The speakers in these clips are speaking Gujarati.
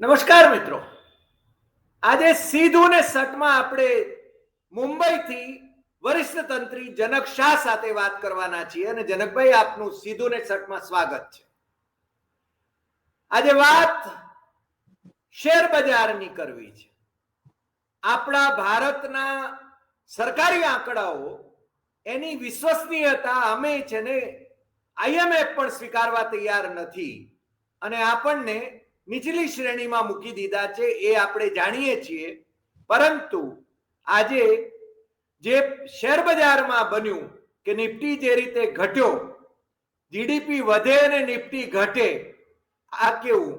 નમસ્કાર મિત્રો. આજે સીધું ને સટમાં આપણે મુંબઈથી વરિષ્ઠ તંત્રી જનક શાહ સાથે વાત કરવાના છીએ અને જનકભાઈ, આપનું સીધું ને સટમાં સ્વાગત છે. આજે વાત શેર બજારની કરવી છે. આપણા ભારતના સરકારી આંકડાઓ એની વિશ્વસનીયતા અમે છે ને આઈએમએફ પણ સ્વીકારવા તૈયાર નથી. અને આપણને નીચલી શ્રેણીમાં મૂકી દીધા છે એ આપણે જાણીએ છીએ. પરંતુ આજે જે શેર બજારમાં બન્યું કે નિફ્ટી જે રીતે ઘટ્યો, જીડીપી વધે અને નિફ્ટી ઘટે, આ કેવું?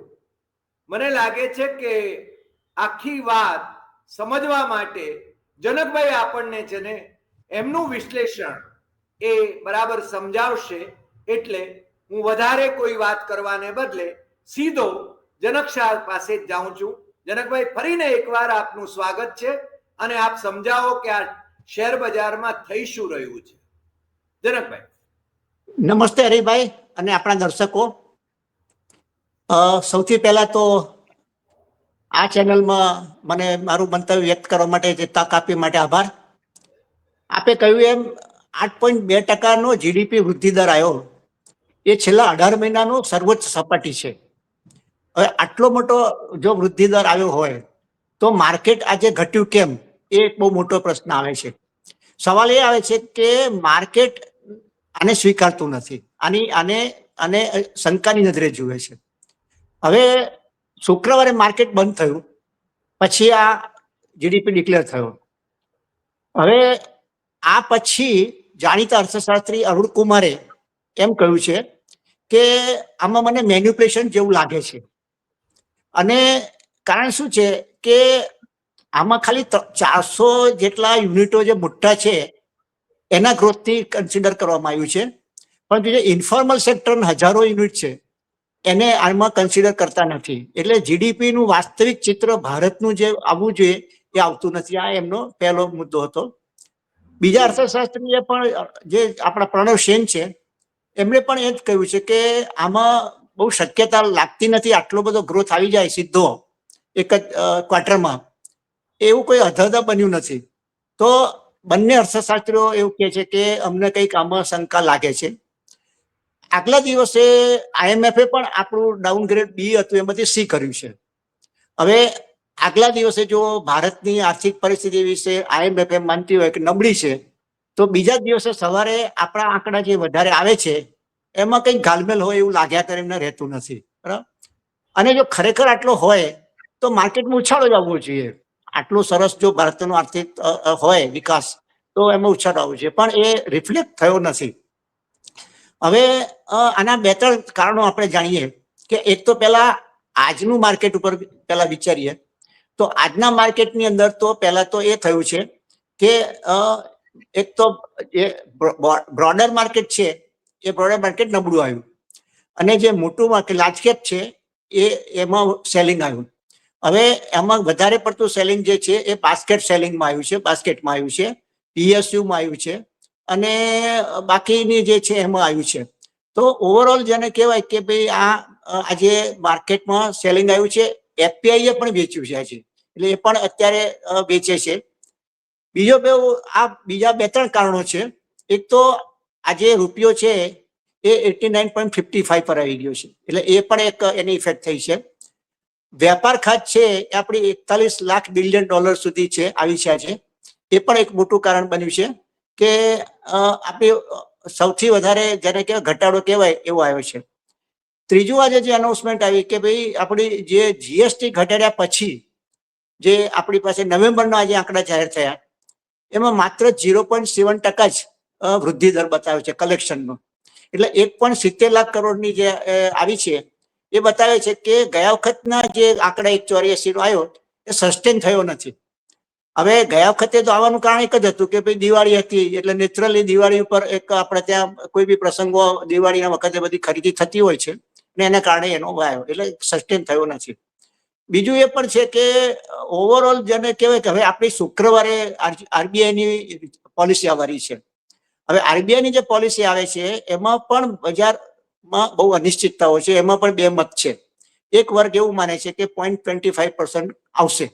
મને લાગે છે કે આખી વાત સમજવા માટે જનકભાઈ આપણને છે ને એમનું વિશ્લેષણ એ બરાબર સમજાવશે. એટલે હું વધારે કોઈ વાત કરવાને બદલે સીધો જનક શાહ પાસે જ જાઉં છું. જનકભાઈ, ફરીને એકવાર આપનું સ્વાગત છે અને આપ સમજાવો કે આ શેર બજારમાં થઈ શું રહ્યું છે. જનકભાઈ. નમસ્તે હરિભાઈ અને આપણા દર્શકો. સૌથી પહેલા તો આ ચેનલમાં મને મારું મંતવ્ય વ્યક્ત કરવા માટે જે તક આપી માટે આભાર. આપે કહ્યું એમ, આઠ પોઈન્ટ બે ટકાનો જીડીપી વૃદ્ધિ દર આવ્યો. એ છેલ્લા અઢાર મહિનાનો સર્વોચ્ચ સપાટી છે. હવે આટલો મોટો જો વૃદ્ધિ દર આવ્યો હોય, તો માર્કેટ આજે ઘટ્યું કેમ? એ એક બહુ મોટો પ્રશ્ન આવે છે. સવાલ એ આવે છે કે માર્કેટ આને સ્વીકારતું નથી. આની, આને અને શંકાની નજરે જુએ છે. હવે શુક્રવારે માર્કેટ બંધ થયું, પછી આ જીડીપી ડિક્લેર થયો. હવે આ પછી જાણીતા અર્થશાસ્ત્રી અરુણ કુમારે એમ કહ્યું છે કે આમાં મને મેન્યુપ્લેશન જેવું લાગે છે. અને કારણ શું છે કે આમાં ખાલી ચારસો જેટલા યુનિટો જે મોટા છે, એના ગ્રોથથી કન્સિડર કરવામાં આવ્યું છે. પરંતુ જે ઇન્ફોર્મલ સેક્ટર હજારો યુનિટ છે, એને આમાં કન્સિડર કરતા નથી. એટલે જીડીપીનું વાસ્તવિક ચિત્ર ભારતનું જે આવવું જોઈએ, એ આવતું નથી. આ એમનો પહેલો મુદ્દો હતો. બીજા અર્થશાસ્ત્રીએ પણ જે આપણા પ્રણવ સેન છે, એમણે પણ એ જ કહ્યું છે કે આમાં બહુ શક્યતા લાગતી નથી, આટલો બધો ગ્રોથ આવી જાય સીધો એક જ ક્વાર્ટરમાં એવું કોઈ અધધ બન્યું નથી. તો બંને અર્થશાસ્ત્રીઓ એવું કહે છે કે અમને કંઈક આમાં શંકા લાગે છે. આગલા દિવસે આઈએમએફે પણ આપણું ડાઉનગ્રેડ બી હતું, એમાંથી સી કર્યું છે. હવે આગલા દિવસે જો ભારતની આર્થિક પરિસ્થિતિ વિશે આઈએમએફે માનતી હોય કે નબળી છે, તો બીજા દિવસે સવારે આપણા આંકડા જે વધારે આવે છે એમાં કંઈક ગાલમેલ હોય એવું લાગ્યા કરે એમને રહેતું નથી, બરાબર? અને જો ખરેખર આટલો હોય, તો માર્કેટમાં ઉછાળો જ આવવો જોઈએ. આટલું સરસ જો ભારતનો આર્થિક હોય વિકાસ, તો એમાં ઉછાળો આવવો જોઈએ. પણ એ રિફ્લેક્ટ થયો નથી. હવે આના બે ત્રણ કારણો આપણે જાણીએ કે એક તો પેલા આજનું માર્કેટ ઉપર પેલા વિચારીએ, તો આજના માર્કેટની અંદર તો પહેલા તો એ થયું છે કે એક તો જે બ્રોડર માર્કેટ છે એ પ્રોડક્ટ માર્કેટ નબળું આવ્યું. અને જે મોટું માર્કેટ લાર્જ કેપ છે, એ એમાં સેલિંગ આવ્યું. હવે એમાં વધારે પડતું સેલિંગ જે છે, એ બાસ્કેટ સેલિંગમાં આવ્યું છે બાસ્કેટમાં આવ્યું છે પીએસયુમાં આવ્યું છે, અને બાકીની જે છે, એમાં આવ્યું છે. તો ઓવરઓલ જેને કહેવાય કે ભાઈ આ આજે માર્કેટમાં સેલિંગ આવ્યું છે એફપીઆઈએ પણ વેચ્યું છે. આજે એટલે એ પણ અત્યારે વેચે છે. બીજો બે, આ બીજા બે ત્રણ કારણો છે. એક તો આજે રૂપિયો છે એ eighty nine point fifty five પર આવી ગયો છે. એટલે એ પણ એક એની ઇફેક્ટ થઈ છે. વેપાર ખાત છે એ આપણી એકતાલીસ લાખ બિલિયન ડોલર સુધી છે, આવી છે આજે. એ પણ એક મોટું કારણ બન્યું છે કે આપણે સૌથી વધારે જેને કે ઘટાડો કહેવાય એવો આવ્યો છે. ત્રીજું આજે જે અનાઉન્સમેન્ટ આવી કે ભાઈ આપણી જે જીએસટી ઘટાડ્યા પછી જે આપણી પાસે નવેમ્બરના આજે આંકડા જાહેર થયા, એમાં માત્ર ઝીરો પોઈન્ટ સેવન ટકા જ વૃદ્ધિ દર બતાવે છે કલેક્શનનો એટલે એક પણ સિત્તેર લાખ કરોડની જે આવી છે, એ બતાવે છે કે ગયા વખતના જે આંકડા એક ચોર્યાસીનો આવ્યો, એ સસ્ટેન થયો નથી. હવે ગયા વખતે તો આવવાનું કારણ એક જ હતું કે ભાઈ દિવાળી હતી, એટલે નેચરલી દિવાળી ઉપર એક આપણે ત્યાં કોઈ બી પ્રસંગો દિવાળીના વખતે બધી ખરીદી થતી હોય છે, ને એના કારણે એનો આવ્યો, એટલે સસ્ટેન થયો નથી. બીજું એ પણ છે કે ઓવરઓલ જેને કહેવાય કે હવે આપણી શુક્રવારે આરબીઆઈની પોલિસી આવવાની છે. હવે આરબીઆઈની જે પોલિસી આવે છે, એમાં પણ બજારમાં બહુ અનિશ્ચિતતાઓ છે, એમાં પણ બે મત છે. એક વર્ગ એવું માને છે કે પોઈન્ટ ટ્વેન્ટી ફાઈવ પર્સન્ટ આવશે.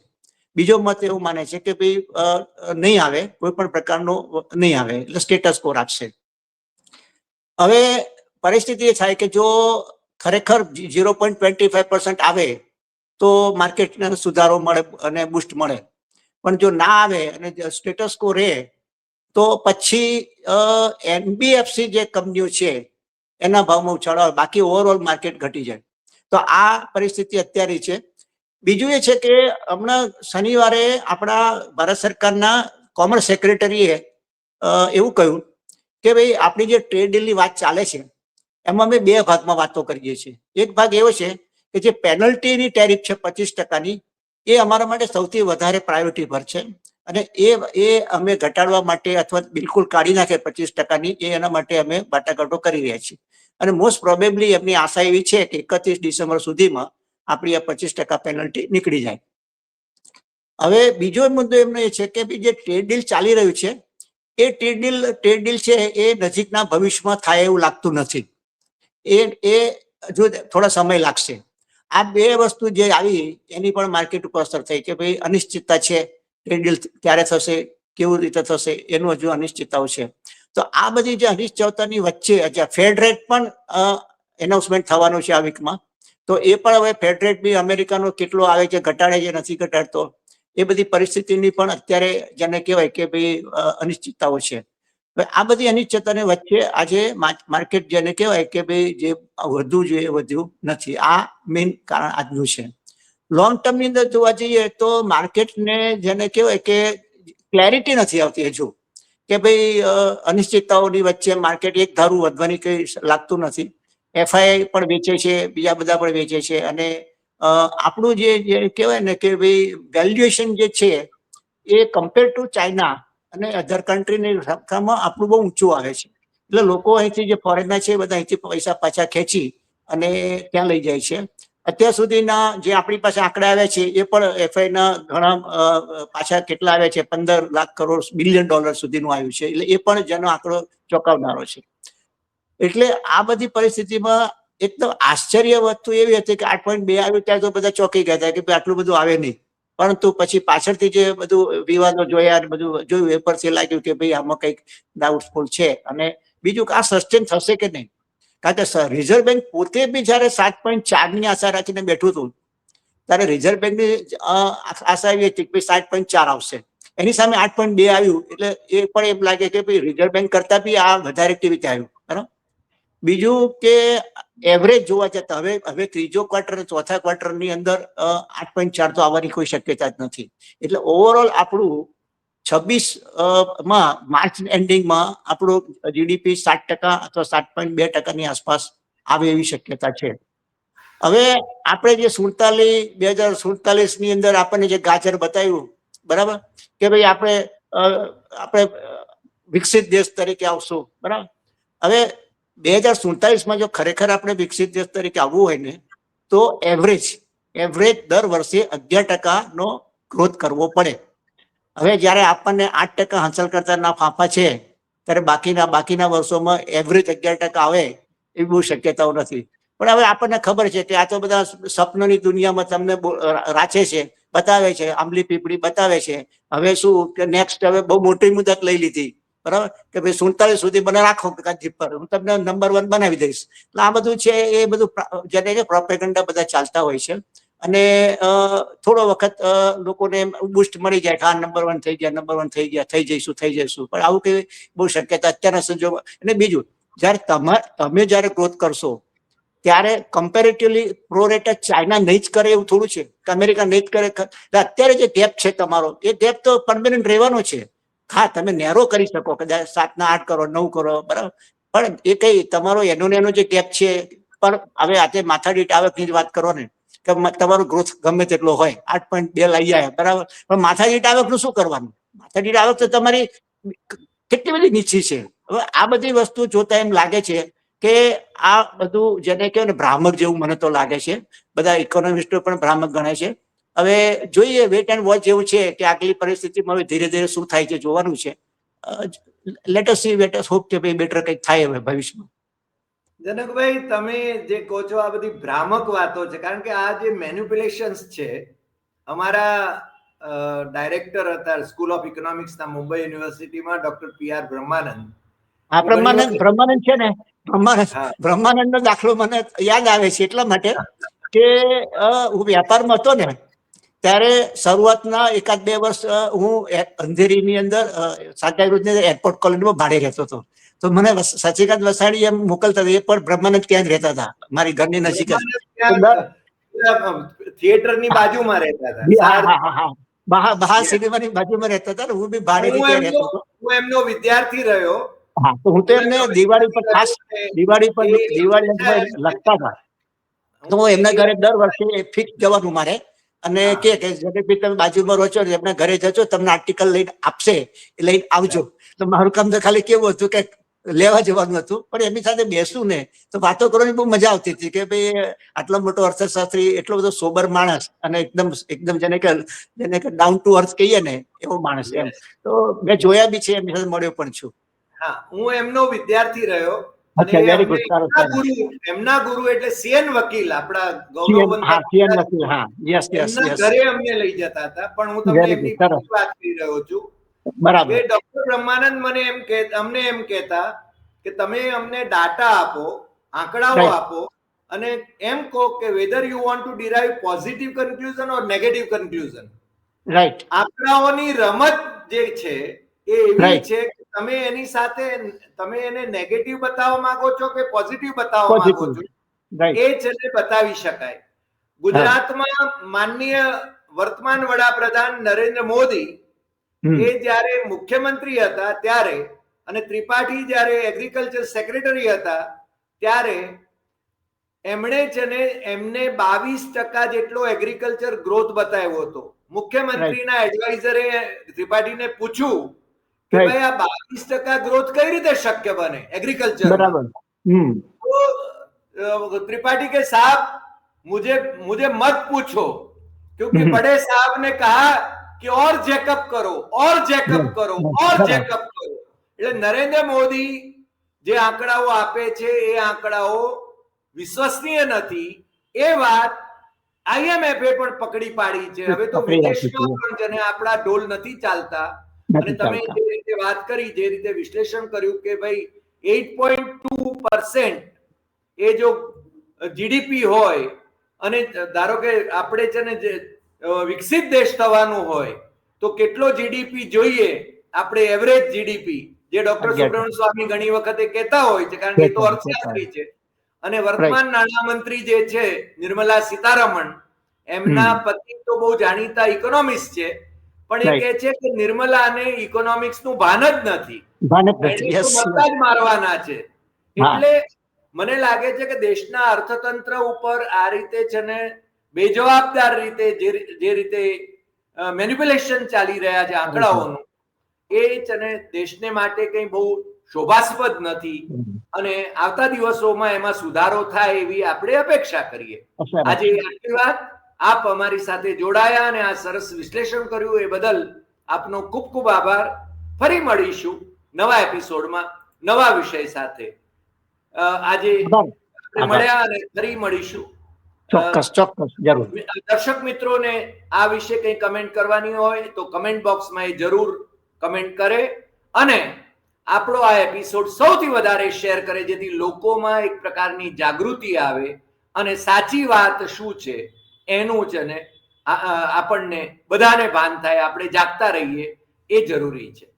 બીજો મત એવું માને છે કે ભાઈ નહીં આવે, કોઈ પણ પ્રકારનો નહીં આવે, એટલે સ્ટેટસ કો રાખશે. હવે પરિસ્થિતિ એ થાય કે જો ખરેખર zero point twenty five percent આવે, તો માર્કેટને સુધારો મળે અને બુસ્ટ મળે. પણ જો ના આવે અને સ્ટેટસ કો રહે તો પછી એનબીએફસી જે કંપનીઓ છે, એના ભાવમાં ઉછાળો આવે, બાકી ઓવરઓલ માર્કેટ ઘટી જાય. તો આ પરિસ્થિતિ અત્યારે છે. બીજું એ છે કે, હમણાં શનિવારે આપણા ભારત સરકારના કોમર્સ સેક્રેટરીએ એવું કહ્યું કે ભાઈ, આપણી જે ટ્રેડ વાત ચાલે છે, એમાં અમે બે ભાગમાં વાતો કરીએ છીએ. એક ભાગ એવો છે કે જે પેનલ્ટીની ટેરિફ છે પચીસ ટકાની, એ અમારા માટે સૌથી વધારે પ્રાયોરિટી પર છે. અને એ એ અમે ઘટાડવા માટે અથવા બિલકુલ કાઢી નાખે પચીસ ટકાની, એ એના માટે અમે વાટાઘાટો કરી રહ્યા છીએ. અને મોસ્ટ પ્રોબેબલી એમની આશા એવી છે કે એકત્રીસ ડિસેમ્બર સુધીમાં આપણી આ પચીસ ટકા પેનલ્ટી નીકળી જાય. હવે બીજો મુદ્દો એમનો એ છે કે જે ટ્રેડ ડીલ ચાલી રહ્યું છે, એ ટ્રેડ ડીલ ટ્રેડ ડીલ છે એ નજીકના ભવિષ્યમાં થાય એવું લાગતું નથી. એ એ હજુ થોડા સમય લાગશે. આ બે વસ્તુ જે આવી એની પણ માર્કેટ ઉપર અસર થઈ કે ભાઈ અનિશ્ચિતતા છે ટ્રેડ ડીલ ક્યારે થશે, કેવું રીતે થશે, એનું હજુ અનિશ્ચિતતાઓ છે. તો આ બધી જે અનિશ્ચિતતાની વચ્ચે અચ્છા ફેડ રેટ પણ એનાઉન્સમેન્ટ થવાનું છે આ વીકમાં તો એ પણ હવે ફેડ રેટ બી અમેરિકાનો કેટલો આવે છે, ઘટાડે છે, નથી ઘટાડતો, એ બધી પરિસ્થિતિની પણ અત્યારે જેને કહેવાય કે ભાઈ અનિશ્ચિતતાઓ છે. આ બધી અનિશ્ચિતતાની વચ્ચે આજે માર્કેટ જેને કહેવાય કે ભાઈ, જે વધુ જોઈએ એ વધ્યું નથી. આ મેઇન કારણ આજનું છે. લોંગ ટર્મની અંદર જોવા જઈએ તો માર્કેટને જેને કહેવાય કે ક્લેરિટી નથી આવતી હજુ. કે ભાઈ અનિશ્ચિતતાઓની વચ્ચે માર્કેટ એક ધારું વધવાની કંઈ લાગતું નથી. એફઆઈ પણ વેચે છે, બીજા બધા પણ વેચે છે અને આપણું જે કહેવાય ને કે ભાઈ વેલ્યુએશન જે છે એ કમ્પેર ટુ ચાઇના અને અધર કન્ટ્રીની સરખામાં આપણું બહુ ઊંચું આવે છે. એટલે લોકો અહીંથી જે ફોરેનના છે બધા અહીંથી પૈસા પાછા ખેંચી અને ત્યાં લઈ જાય છે. અત્યાર સુધીના જે આપણી પાસે આંકડા આવ્યા છે, એ પણ એફઆઈ ના ઘણા પાછા કેટલા આવ્યા છે? પંદર લાખ કરોડ બિલિયન ડોલર સુધીનું આવ્યું છે. એટલે એ પણ જેનો આંકડો ચોંકાવનારો છે. એટલે આ બધી પરિસ્થિતિમાં એકદમ આશ્ચર્ય વસ્તુ એવી હતી કે આઠ પોઈન્ટ બે આવ્યું ત્યારે તો બધા ચોંકી ગયા હતા કે આટલું બધું આવે નહીં. પરંતુ પછી પાછળથી જે બધું વિવાદો જોયા અને બધું જોયું, એ પરથી લાગ્યું કે ભાઈ આમાં કંઈક ડાઉટફુલ છે. અને બીજું કે આ સસ્ટેન થશે કે નહીં? કારણ કે રિઝર્વ બેંક પોતે બી જ્યારે સાત પોઈન્ટ ચારની આશા રાખીને બેઠું હતું, ત્યારે રિઝર્વ બેંકની આશા એવી હતી કે સાત પોઈન્ટ ચાર આવશે. એની સામે આઠ પોઈન્ટ બે આવ્યું, એટલે એ પણ એમ લાગે કે ભાઈ રિઝર્વ બેંક કરતા બી આ વધારે કેવી રીતે આવ્યું, બરાબર? બીજું કે એવરેજ જોવા જતા હવે હવે ત્રીજો ક્વાર્ટર ચોથા ક્વાર્ટરની અંદર આઠ પોઈન્ટ ચાર તો આવવાની કોઈ શક્યતા જ નથી. એટલે ઓવરઓલ આપણું છવ્વીસમાં માર્ચ એન્ડિંગમાં આપણું જીડીપી સાત ટકા અથવા સાત પોઈન્ટ બે ટકાની આસપાસ આવે એવી શક્યતા છે. હવે આપણે જે સુડતાલીસ, બે હજાર સુડતાલીસની અંદર આપણને જે ગાજર બતાવ્યું, બરાબર? કે ભાઈ આપણે આપણે વિકસિત દેશ તરીકે આવશું, બરાબર? હવે બે હજાર સુડતાલીસમાં જો ખરેખર આપણે વિકસિત દેશ તરીકે આવવું હોય ને, તો એવરેજ એવરેજ દર વર્ષે અગિયાર ટકાનો ગ્રોથ કરવો પડે. હવે જ્યારે આપણને આઠ ટકા હાંસલ કરતાના ફાંફા છે, ત્યારે બાકીના બાકીના વર્ષોમાં એવરેજ અગિયાર ટકા આવે એવી બહુ શક્યતાઓ નથી. પણ હવે આપણને ખબર છે કે આ તો બધા સપનોની દુનિયામાં તમને રાચે છે, બતાવે છે, આંબલી પીપળી બતાવે છે. હવે શું કે નેક્સ્ટ હવે બહુ મોટી મુદત લઈ લીધી. બરાબર? કે ભાઈ સુડતાલીસ સુધી મને રાખો જીપ પર, હું તમને નંબર વન બનાવી દઈશ. એટલે આ બધું છે એ બધું જેને કે પ્રોપેગન્ડા બધા ચાલતા હોય છે અને થોડો વખત લોકોને બુસ્ટ મળી જાય કે આ નંબર વન થઈ ગયા નંબર વન થઈ ગયા, થઈ જઈશું થઈ જઈશું. પણ આવું કઈ બહુ શક્યતા અત્યારના સંજોગ અને બીજું, જ્યારે તમારે તમે જ્યારે ગ્રોથ કરશો, ત્યારે કમ્પેરેટિવલી પ્રોરેટ ચાઇના નહીં જ કરે એવું થોડું છે? કે અમેરિકા નહીં જ કરે? અત્યારે જે ગેપ છે તમારો, એ ગેપ તો પરમેનન્ટ રહેવાનો છે. હા, તમે નેરો કરી શકો કદાચ સાત ના આઠ કરો, નવ કરો, બરાબર. પણ એ કઈ તમારો એનો એનો જે ગેપ છે, પણ હવે આજે માથાદીઠ આવકની જ વાત કરો ને. કે તમારો ગ્રોથ ગમે તેટલો હોય, આઠ પોઈન્ટ બે લઈ જાય, બરાબર? પણ માથાદીઠ આવકનું શું કરવાનું? માથાદીઠ આવક તો તમારી કેટલી બધી નીચી છે. હવે આ બધી વસ્તુ જોતા એમ લાગે છે કે આ બધું જેને કહેવાય ને ભ્રામક જેવું મને તો લાગે છે. બધા ઇકોનોમિસ્ટો પણ ભ્રામક ગણે છે. હવે જોઈએ વેટ એન્ડ વોચ જેવું છે કે આગલી પરિસ્થિતિમાં હવે ધીરે ધીરે શું થાય છે જોવાનું છે. લેટસ સી લેટસ હોપ કે ભાઈ બેટર કંઈક થાય હવે ભવિષ્યમાં. જનકભાઈ તમે જે કહો છો આ બધી ભ્રામક વાતો છે કારણ કે આ જે મેન્યુપ્યુલેશન્સ છે અમારા ડાયરેક્ટર હતા સ્કૂલ ઓફ ઇકોનોમિક્સ ના મુંબઈ યુનિવર્સિટીમાં ડોક્ટર પી આર બ્રહ્માનંદ. આ બ્રહ્માનંદ બ્રહ્માનંદ છે ને? બ્રહ્માનંદ બ્રહ્માનંદ નો દાખલો મને યાદ આવે છે એટલા માટે કે હું વેપારમાં હતો ને ત્યારે શરૂઆતના એકાદ બે વર્ષ હું અંધેરીની અંદર સાંતાક્રુઝની એરપોર્ટ કોલોનીમાં ભાડે રહેતો હતો. તો મને સચિકાંત વસાડી એમ મોકલતા એ પણ બ્રહ્માનંદ ત્યાં જ રહેતા હતા મારી ઘરની નજીક જ. થિયેટરની બાજુમાં રહેતા હતા. બહાર બાજુમાં રહેતા હતા હું બી ભાડે રહેતો એમનો હતો. હું એમનો વિદ્યાર્થી રહ્યો. હા તો હું તો એમને દિવાળી પર ખાસ દિવાળી પર દિવાળી લખતા હતા. તો હું એમના ઘરે દર વર્ષે ફિક્સ જવાનું મારે. અને કે જગતભાઈ તમે બાજુમાં રહો છો ને એમના ઘરે જજો તમને આર્ટિકલ લઈને આપશે એ લઈને આવજો. તો મારું કામ તો ખાલી કેવું હતું કે લેવા જવાનું હતું. પણ એમની સાથે બેસું ને તો વાતો કરવાની બહુ મજા આવતી હતી કે ભાઈ આટલો મોટો અર્થશાસ્ત્રી એટલો બધો સોબર માણસ અને એકદમ એકદમ જેને કે જેને કે ડાઉન ટુ અર્થ કહીએ ને એવો માણસ એમ. તો મેં જોયા બી છે એમની સાથે મળ્યો પણ છું. હા હું એમનો વિદ્યાર્થી રહ્યો. એમના ગુરુ એમના ગુરુ એટલે સીએન વકીલ આપણા વકીલ હા. યસ યસ યસ ઘરે અમને લઈ જતા હતા પણ હું તમને વાત કરી રહ્યો છું. બરાબર. ડોક્ટર બ્રહ્માનંદ મને એમ કે અમને એમ કહેતા કે તમે અમને ડાટા આપો આંકડાઓ આપો અને એમ કહો કે whether you want to derive positive conclusion or negative conclusion right આંકડાઓની રમત જે છે એ એવી છે કે તમે એની સાથે તમે એને નેગેટિવ બતાવવા માંગો છો કે પોઝિટિવ બતાવવા માંગો છો? એ છે બતાવી શકાય. ગુજરાતમાં માનનીય વર્તમાન વડાપ્રધાન નરેન્દ્ર મોદી એ જ્યારે મુખ્યમંત્રી હતા ત્યારે અને ત્રિપાઠી જ્યારે એગ્રીકલ્ચર સેક્રેટરી હતા ત્યારે એમણે છે ને એમને બાવીસ ટકા જેટલો એગ્રીકલ્ચર ગ્રોથ બતાવ્યો હતો મુખ્યમંત્રીના એડવાઇઝરે ત્રિપાઠીને પૂછ્યું કે Right. ભાઈ આ બાવીસ ટકા ગ્રોથ કઈ રીતે શક્ય બને એગ્રીકલ્ચર બરાબર હમ तो अ, त्रिपाठी के साहब मुझे मुझे मत पूछो क्योंकि हम्म। बड़े साहब ने कहा કે ઓર જેકઅપ કરો ઓર જેકઅપ કરો ઓર જેકઅપ કરો. એટલે નરેન્દ્ર મોદી જે આંકડાઓ આપે છે એ આંકડાઓ વિશ્વસનીય નથી. એ વાત આઈએમએફ એ પણ પકડી પાડી છે. હવે તો પણ જેને આપણા ઢોલ નથી ચાલતા. અને તમે જે રીતે વાત કરી જે રીતે વિશ્લેષણ કર્યું કે ભાઈ એટ પોઈન્ટ ટુ પર્સેન્ટ એ જો જીડીપી હોય અને ધારો કે આપણે છે ને વિકસિત દેશ થવાનું હોય તો કેટલો જીડીપી જોઈએ? આપણે એવરેજ જીડીપી જે ડોક્ટર સુબ્રમણ્ય સ્વામી ઘણી વખતે કહેતા હોય છે કારણ કે તો અર્થશાસ્ત્રી છે. અને વર્તમાન નાણામંત્રી જે છે નિર્મલા સીતારમણ એમના પતિ તો બહુ જાણીતા ઇકોનોમિસ્ટ છે પણ એ કહે છે કે નિર્મલાને ઇકોનોમિક્સનું ભાન જ નથી. ભાન નથી જ મારવાના છે. એટલે મને લાગે છે કે દેશના અર્થતંત્ર ઉપર આ રીતે છે ને બેજવાબદાર રીતે જે રીતે મેન્યુપ્યુલેશન ચાલી રહ્યા છે આંકડાઓનું એ છે ને દેશને માટે કંઈ બહુ શોભાસ્પદ નથી. અને આવતા દિવસોમાં એમાં સુધારો થાય એવી આપણે અપેક્ષા કરીએ. આજે આટલી વાત આપ અમારી સાથે જોડાયા અને આ સરસ વિશ્લેષણ કર્યું એ બદલ આપનો ખૂબ ખૂબ આભાર. ફરી મળીશું નવા એપિસોડમાં નવા વિષય સાથે. આજે મળ્યા અને ફરી મળીશું. ચોક્કસ ચોક્કસ જરૂર. દર્શક મિત્રોને આ વિશે કંઈ કમેન્ટ કરવાની હોય તો કમેન્ટ બોક્સમાં એ જરૂર કમેન્ટ કરે અને આપણો આ એપિસોડ સૌથી વધારે શેર કરે જેથી લોકોમાં એક પ્રકારની જાગૃતિ આવે અને સાચી વાત શું છે એનું છે ને આપણને બધાને ભાન થાય આપણે જાગતા રહીએ એ જરૂરી છે.